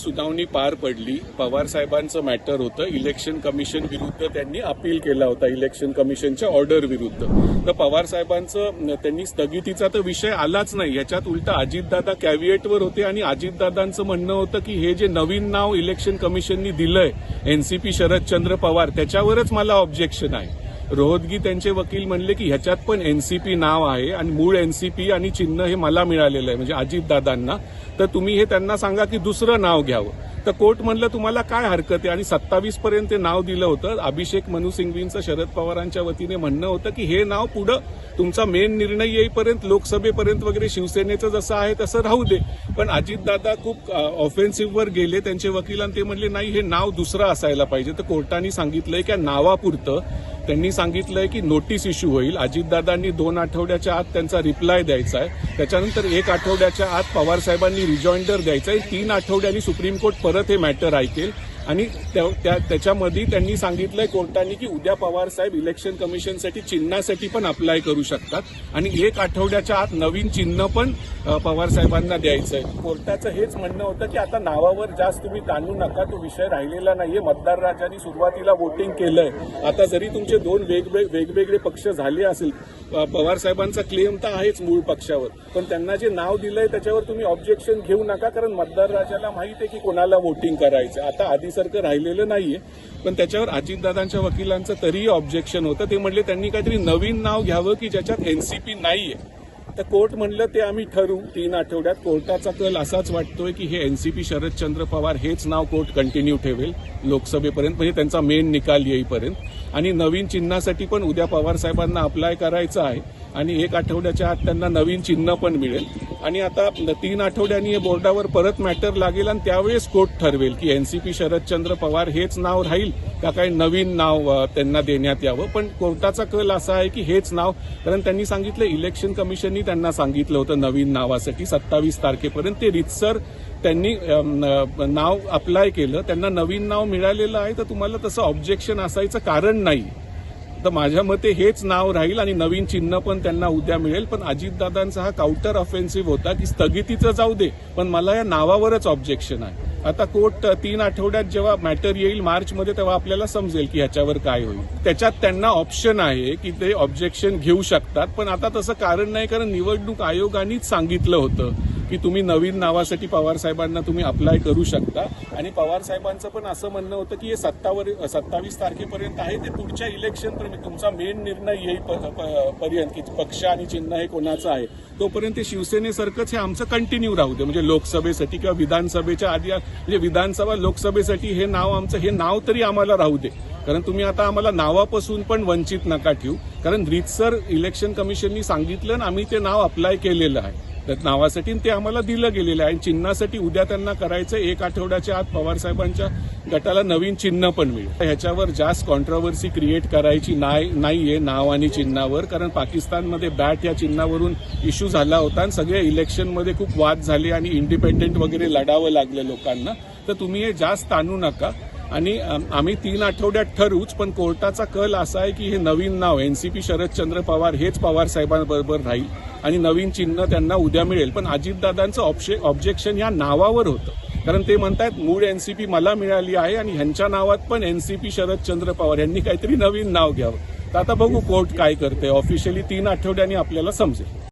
सुनावणी पार पडली. पवार साहेबांचं मॅटर होतं. इलेक्शन कमिशन विरुद्ध त्यांनी अपील केला होता इलेक्शन कमिशनच्या ऑर्डर विरुद्ध. तर पवार साहेबांचं त्यांनी स्थगितीचा तर विषय आलाच नाही. याच्यात उलट अजितदादा कॅव्हिएटवर होते आणि अजितदादांचं म्हणणं होतं की हे जे नवीन नाव इलेक्शन कमिशननी दिलंय एनसीपी शरदचंद्र पवार त्याच्यावरच मला ऑब्जेक्शन आहे. रोहतगी त्यांचे वकील म्हणले की ह्याच्यात पण एनसीपी नाव आहे आणि मूळ एनसीपी आणि चिन्ह हे मला मिळालेलं आहे म्हणजे अजितदादांना तर तुम्ही हे त्यांना सांगा की दुसरं नाव घ्यावं. तर कोर्ट म्हणलं तुम्हाला काय हरकत आहे? आणि सत्तावीस पर्यंत ते नाव दिलं होतं. अभिषेक मनु सिंघवींचं शरद पवारांच्या वतीने म्हणणं होतं की हे नाव पुढं तुमचा मेन निर्णय येईपर्यंत लोकसभेपर्यंत वगैरे शिवसेनेचं जसं आहे तसं राहू दे. पण अजितदादा खूप ऑफेन्सिव्हवर गेले. त्यांचे वकील आणि ते म्हणले नाही हे नाव दुसरं असायला पाहिजे. तर कोर्टाने सांगितलंय की नावापुरतं त्यांनी सांगितलंय की नोटीस इश्यू होईल. अजितदादांनी दोन आठवड्याच्या आत त्यांचा रिप्लाय द्यायचा आहे. त्याच्यानंतर एक आठवड्याच्या आत पवार साहेबांनी रिजॉइंडर द्यायचा आहे. तीन आठवड्यांनी सुप्रीम कोर्ट परत हे मॅटर ऐकेल. आणि त्या- त्या- त्याच्यामध्ये त्यांनी सांगितलंय कोर्टाने की उद्या पवार साहेब इलेक्शन कमिशनसाठी चिन्हासाठी पण अप्लाय करू शकतात. आणि एक आठवड्याच्या आत नवीन चिन्ह पण पवार साहेबांना द्यायचं आहे कोर्टाचं हेच म्हणणं होतं की आता नावावर जास्त तुम्ही ताणू नका तो विषय राहिलेला नाहीये. मतदार राजांनी सुरुवातीला वोटिंग केलंय. आता जरी तुमचे दोन वेगवे- वेगवेगळे पक्ष झाले असेल पवार साहेबांचा क्लेम तर आहेच मूळ पक्षावर. पण त्यांना जे नाव दिलंय त्याच्यावर तुम्ही ऑब्जेक्शन घेऊ नका कारण मतदार राजाला माहीत आहे की कोणाला वोटिंग करायचं आता आधी आधीसारखं राहिलेलं नाहीये. पण त्याच्यावर अजितदादांच्या वकिलांचं तरीही ऑब्जेक्शन होतं. ते म्हणले त्यांनी काहीतरी नवीन नाव घ्यावं की ज्याच्यात एनसीपी नाहीये? तर कोर्ट म्हणलं ते आम्ही ठरवू. तीन आठवड्यात कोर्टाचा कल असाच वाटतोय की हे एनसीपी शरदचंद्र पवार हेच नाव कोर्ट कंटिन्यू ठेवेल लोकसभेपर्यंत. म्हणजे त्यांचा मेन निकाल येईपर्यंत. आणि नवीन चिन्हासाठी पण उद्या पवार साहेबांना अप्लाय करायचं आहे. आणि एक आठवड्याच्या आत त्यांना नवीन चिन्ह पण मिळेल. आणि आता तीन आठवड्यांनी हे बोर्डावर परत मॅटर लागेल आणि त्यावेळेस कोर्ट ठरवेल की एनसीपी शरदचंद्र पवार हेच नाव राहील का काही नवीन नाव त्यांना देण्यात यावं. पण कोर्टाचा कल असा आहे की हेच नाव कारण त्यांनी सांगितलं इलेक्शन कमिशननी त्यांना सांगितलं होतं नवीन नावासाठी. सत्तावीस तारखेपर्यंत ते रितसर त्यांनी नाव अप्लाय केलं. त्यांना नवीन नाव मिळालेलं आहे तर तुम्हाला तसं ऑब्जेक्शन असायचं कारण नाही. तर माझ्या मते हेच नाव राहील आणि नवीन चिन्ह पण त्यांना उद्या मिळेल. पण अजितदादांचा हा काउंटर ऑफेन्सिव्ह होता की स्थगितीचं जाऊ दे पण मला या नावावरच ऑब्जेक्शन आहे. आता कोर्ट तीन आठवड्यात जेव्हा मॅटर येईल मार्चमध्ये तेव्हा आपल्याला समजेल की ह्याच्यावर काय होईल. त्याच्यात त्यांना ऑप्शन आहे की ते ऑब्जेक्शन घेऊ शकतात पण आता तसं कारण नाही कारण निवडणूक आयोगानेच सांगितलं होतं. की तुम्ही नवीन नावासाठी पवार साहेबांना तुम्ही अप्लाय करू शकता. आणि पवार साहेबांचं पण असं म्हणणं होतं की हे सत्तावर सत्तावीस तारखेपर्यंत आहे ते पुढच्या इलेक्शनपर्यंत तुमचा मेन निर्णय येईपर्यंत की पक्ष आणि चिन्ह हे कोणाचं आहे. तोपर्यंत ते शिवसेनेसारखंच हे आमचं कंटिन्यू राहू दे. म्हणजे लोकसभेसाठी किंवा विधानसभेच्या आधी म्हणजे विधानसभा लोकसभेसाठी हे नाव आमचं हे नाव तरी आम्हाला राहू दे. कारण तुम्ही आता आम्हाला नावापासून पण वंचित नका ठेवू. कारण रीतसर इलेक्शन कमिशननी सांगितलं आणि आम्ही ते नाव अप्लाय केलेलं आहे. नावासाठी ते आम्हाला दिलं गेलेलं आहे. आणि चिन्हासाठी उद्या त्यांना करायचं एक आठवड्याच्या आत पवार साहेबांच्या गटाला नवीन चिन्ह पण मिळेल. ह्याच्यावर जास्त कॉन्ट्रोवर्सी क्रिएट करायची नाही नाहीये नाव आणि चिन्हावर. कारण पाकिस्तानमध्ये बॅट या चिन्हावरून इश्यू झाला होता आणि सगळ्या इलेक्शनमध्ये खूप वाद झाले आणि इंडिपेंडेंट वगैरे लढावं लागलं लोकांना. तर तुम्ही हे जास्त आणू नका. आणि आम्ही तीन आठवड्यात ठरवूच पण कोर्टाचा कल असा आहे की हे नवीन नाव एनसीपी शरदचंद्र पवार हेच पवार साहेबांबरोबर राहील आणि नवीन चिन्ह त्यांना उद्या मिळेल. पण अजितदादांचं ऑप्शे ऑब्जेक्शन या नावावर होतं. कारण ते म्हणतात मूळ एनसीपी मला मिळाली आहे आणि ह्यांच्या नावात पण एनसीपी शरदचंद्र पवार यांनी काहीतरी नवीन नाव घ्यावं. तर आता बघू कोर्ट काय करते ऑफिशियली तीन आठवड्यांनी आपल्याला समजेल.